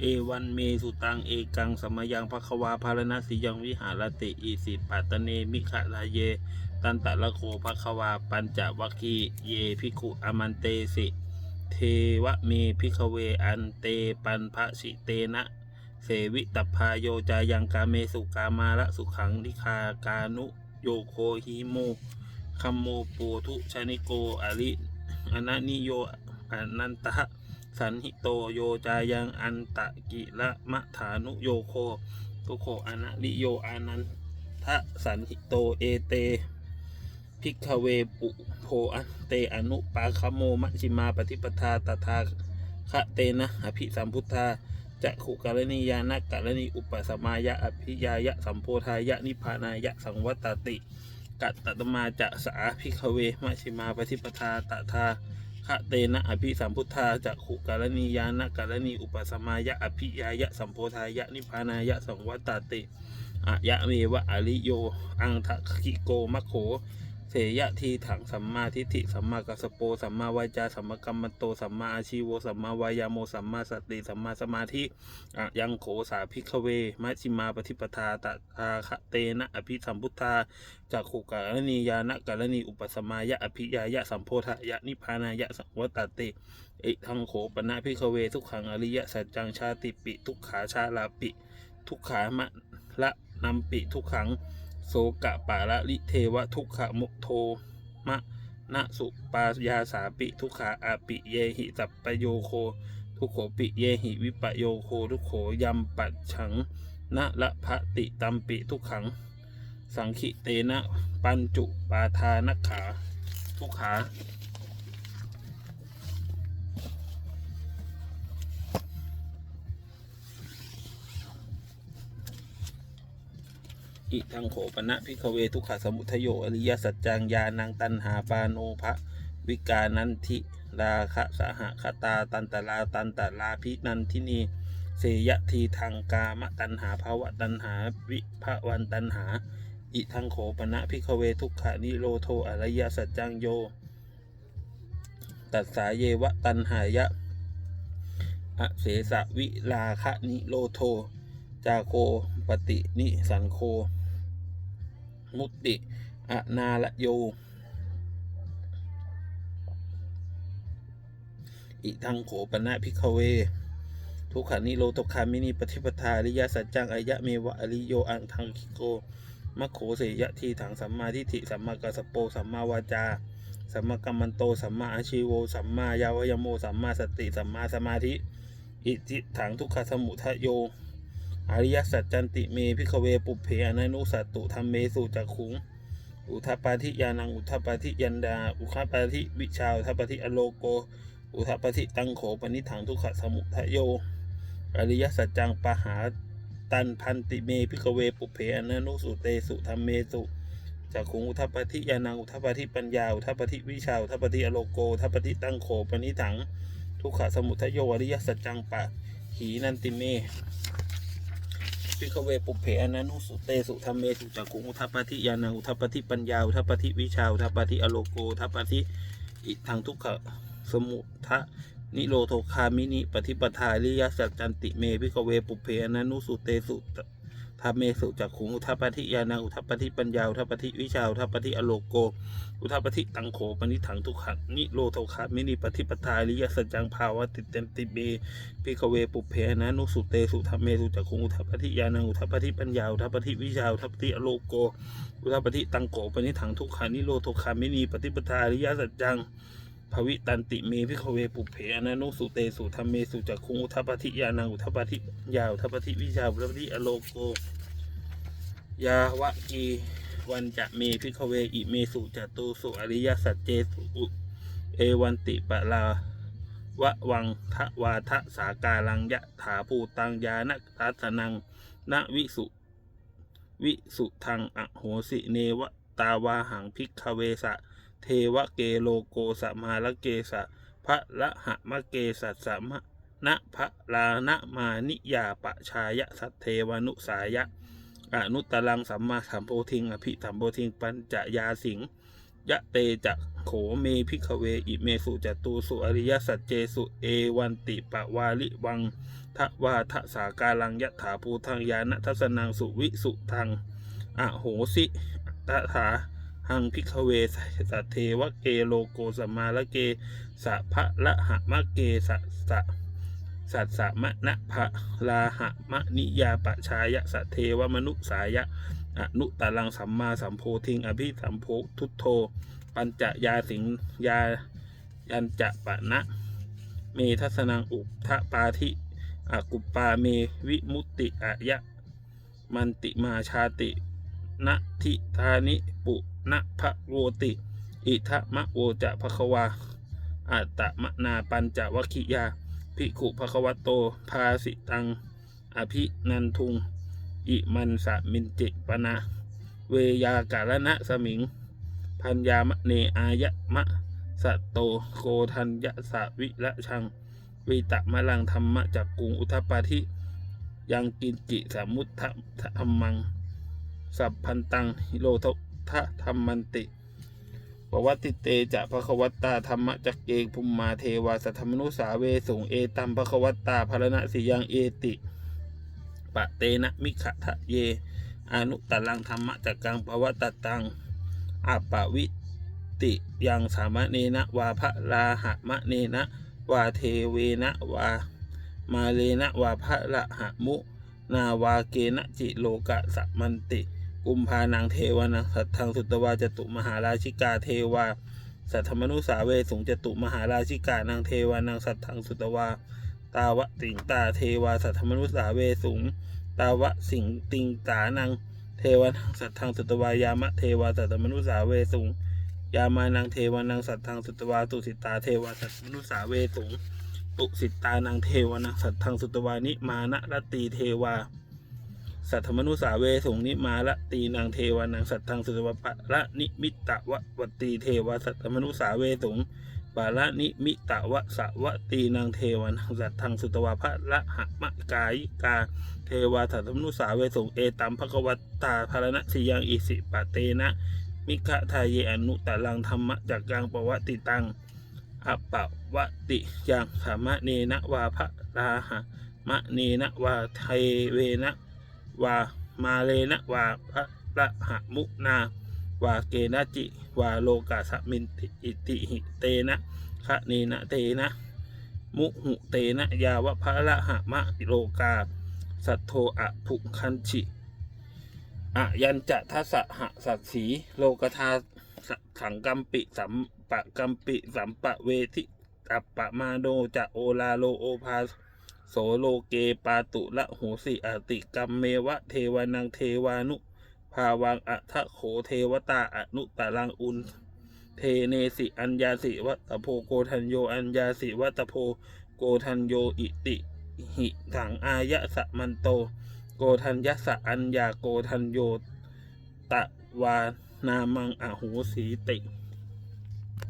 เอวันเมสุตังเอกังสมยังภควาภารณสิยังวิหารติอิสิปัตเนมิขะลาเย ตันตะละโคภควาปัญจวัคคีเยภิกุอมันเตสิ เทวะเมพิกเวอันเตปันภสิเตนะ เสวิตพาโยจายังกาเมสุกามาละสุขังนิคากานุโยโคหิโมคัมโมปูทุชานิโกอริอนันิโยอนันตะ สันหิโตโยจายังอันตะกิละมะฐานุโยโคทุโคอนะลิโยอานันทะสันหิโตเอเตพิกเวปุโพอันเตอนุปาคโมมัชิมาปฏิปทาตถาคะเตนะอภิสัมพุทธาจะขุกรณียานักกรณีอุปสมายะอภิยายะสัมโพธายะนิพานายะสังวัตติกัตตตมาจะสาพิกเวมัชิมาปฏิปทาตถา คะเตนะอภิสัมพุทธาจะขุกรณียานักกรณีอุปสมายะอภิยายะสัมโพธายะนิพพานายะสังวัตติอะยะเมวะอริโย อังทะคิโกมะโข ยะทีถังสัมมาทิฏฐิสัมมากัสโปสัมมาวาจาสัมมากัมมันโตสัมมาอาชีโวสัมมาวายาโมสัมมาสติสัมมาสมาธิอะยังโขสาพิกเวมัชิมาปฏิปทาตถาคะเตนะอภิสัมพุทธาจากขุกรณียานะกะรณีอุปสมายะอภิยายะสัมโพธายะนิพานายะสังวัตติอิทังโขปนะพิกเวทุกขังอริยะสัจจังชาติปิ ทุกขาชาลาปิ ทุกขามะละนัมปิทุกขัง โสกะปาละลิเทวะทุกขมุโทมะนะสุปายาสาปิทุกขาอาปิเยหิสัปปโยโค ทุกโขปิเยหิวิปโยโค ทุกโขยัมปัดฉังนะละภะติตัมปิทุกขัง สังขิเตนะ ปัญจุปาทานขา ทุกขา อิทังโขปนะพิกเวทุกขสมุทโยอริยสัจจังยานังตันหาปาโนภะวิกานันทิราคะสหคตาตันตลาตันตลาพินันทินีเสยทีทางกามตันหาภาวะตันหาวิภาวันตันหา อิทังโขปนะพิกเวทุกขานิโรโทอริยสัจจังโย ตัสสาเยวะตันหายะอเสสะวิลาคะนิโรโท จาโคปฏินิสันโค มุติอนาลโย อิทังโขปนะพิกเว ทุกขานิโรตคามินีปฏิปทาอริยสัจจังอายะเมวะอริโยอังทังคิโกมะโขเสยะทีถังสัมมาทิฏฐิสัมมากัสสโปสัมมาวาจาสัมมากัมมันโตสัมมาอาชีโวสัมมายาวยโมสัมมาสติสัมมาสมาธิ อิจิถังทุกขสมุทโย อริยสัจจันติเมพิกเวปุเพอนันุสัตตุธรรมเมสุจักขุง อุทปปาทิยานังอุทปปาทิยันดา อุทปปาทิวิชาอุทปปาทิอโลโก อุทปปาทิตังโขปนิถังทุกขสมุทโย อริยสัจจังปหาตันพันติเมพิกเวปุเพอนันุสุเตสุธรรมเมสุจักขุงอุทปปาทิยานังอุทปปาทิปัญญาอุทปปาทิวิชาอุทปปาทิอโลโกอุทปปาทิตังโขปนิถัง ทุกขสมุทโยอริยสัจจังปะ หีนันติเม พิกเวปุเพอนันุสุเตสุธรรมเมสุจักขุงอุทัปปฏิยานังอุทัปปฏิปัญญาอุทัปปฏิวิชาอุทัปปฏิอโลโกอุทัปปฏิอิทังทุกขสมุทะนิโรโทคามินิปฏิปทาลิยสัจจันติเมพิกเวปุเพอนันุสุเตสุ ธรรมเมสุจักขุงอุทัปปฏิยานังอุทัปปฏิปัญญาอุทัปปฏิวิชาอุทัปปฏิอโลโก อุทัปปฏิตังโขปนิถังทุกขนิโรโทคามินิปฏิปทาลิยสัจจังภาวะติเตมติเมพิกเวปุเพนะนุสุเตสุธรรมเมสุจักขุงอุทัปปฏิยานังอุทัปปฏิปัญญาอุทัปปฏิวิชาอุทัปปฏิอโลโก อุทัปปฏิตังโกปนิถังทุกขานิโรโทคามินีปฏิปทาอริยสัจจัง วิตันติเมพิกเวปุเพอนะนุสุเตสุธรรมเมสุจักขุงอุทัปปิยานังอุทัปปฏิปัญญาอุทัปปิวิชาอุทัปปฏิอโลโก ยาวะกีวันจะเมพิกเวอิเมสุจตุสุอริยสัจเจสุเอวันติปะลาวะวังทวาทะสาการังยะถาภูตังยานะทัสนังนะวิสุ วิสุทังอโหสิเนวตาวาหังพิกเวสะ เทวเกโลโกสมาละเกสะพระละหะมะเกสัสสะมะนะพระลานะมานิยาปะชายะสัทเทวนุสายะ อนุตตังสัมมาสัมโพธิงอภิสัมโพธิงปัญจยาสิงยะเตจะโขเมพิกเวอิเมสุจตูสุอริยสัจเจสุเอวันติปะวาลิวังทะวาทะสาการังยะถาภูทังยานะทัสนังสุวิสุทัง อโหสิตถา หังพิกเวสัทเทวะเกโลโกสมาละเกสะพะละหะมะเกสะสะสัตสะมะนะภะลาหะมะนิยาปะชายะสะเทวมนุสายะอนุตตรังสัมมาสัมโพธิงอภิสัมโพทุตโธปัญจยาสิงยายันจะปะนะเมทัสนังอุปทปาธิอากุปปาเมวิมุตติอะยะ มันติมาชาตินะทิธานิปุ นะภะโวติ อิทะมะโวจะภควาอัตตมะนาปัญจวัคคิยา ภิกขุภควโต ภาสิตัง อภินันทุง อิมันสะมินจิปนะ เวยากาลนะสมิง พัญญามะเนอายะมะสะโตโกทัญญะสะวิละชัง วิตะมะลังธรรมะจากกุงอุทปาธิ ยังกินจิสมุทธะธรรมัง สัพพันตังฮิโรท ทะธรรมันติปวัติเตจะภควัตตาธรรมจักเกภุมมาเทวาสัทธมนุสาเวสุงเอตัมภควัตตาภรณะสิยังเอติปะเตนะมิขะทะเย อนุตลังธรรมจักกังภวตตังอัปปวิติยังสามะเนนะวาพระลาหะมะเนนะวาเทเวนะวามาเลนะวาพระละหะมุ นาวาเกนะจิโลกะสะมันติ กุมภานังเทวานังสัทธังสุตวาจตุมหาราชิกาเทวา สัทธมนุสาเวสุงจตุมหาราชิกานังเทวานังสัทธังสุตวา ตาวะติงตาเทวาสัทธมนุสาเวสุงตาวะสิงติงตานังเทวานังสัทธังสุตวายามะเทวาสัตตมนุสาเวสุงยามานังเทวานังสัทธังสุตวาตุสิตาเทวาสัตตมนุสาเวสุงตุสิตานังเทวานังสัทธังสุตวานิมานะรตตีเทวา สัทธมนุสาเวสงนิมาละตีนางเทวานังสัตทังสุตวะปะละนิมิตะวะวตีเทวาสัทธมนุสาเวสงปะละนิมิตะวะสะวะตีนางเทวานังสัตทังสุตวะพะละหะมะกายกาเทวาสัทธมนุสาเวสงเอตัมภควัตตาภารณะสิยังอิสิปะเตนะ มิขะทายเยอนุตตลังธรรมะจากกังปวัติตังอปะวติยังสามะเนนะวาพระราหะมะเนนะวาไทเวนะ วามาเลนะวาพระระหะมุนาวาเกนะจิวาโลกาสมินติอิติหิเตนะคะเนนะเตนะมุหุเตนะยาวะพระระหะมะโลกาสัทโทอะภุคันชิอะยันจะทัสหะสัตสีโลกธาสสังกัมปิสัมปะกัมปิสัมปะเวทิอัปปะมาโดจะโอลาโลโอภา โสโลเกปาตุละโหสิอติกัมเมวะเทวานังเทวานุ ภาวังอัทะโขเทวตาอนุตตรังอุนเทเนสิอัญญาสิวัตโพโกทันโยอัญญาสิวัตโพโกทันโยอิติหิถังอายะสะมันโต โกทัญญสะอัญญาโกทันโยตะวานามังอโหสีติ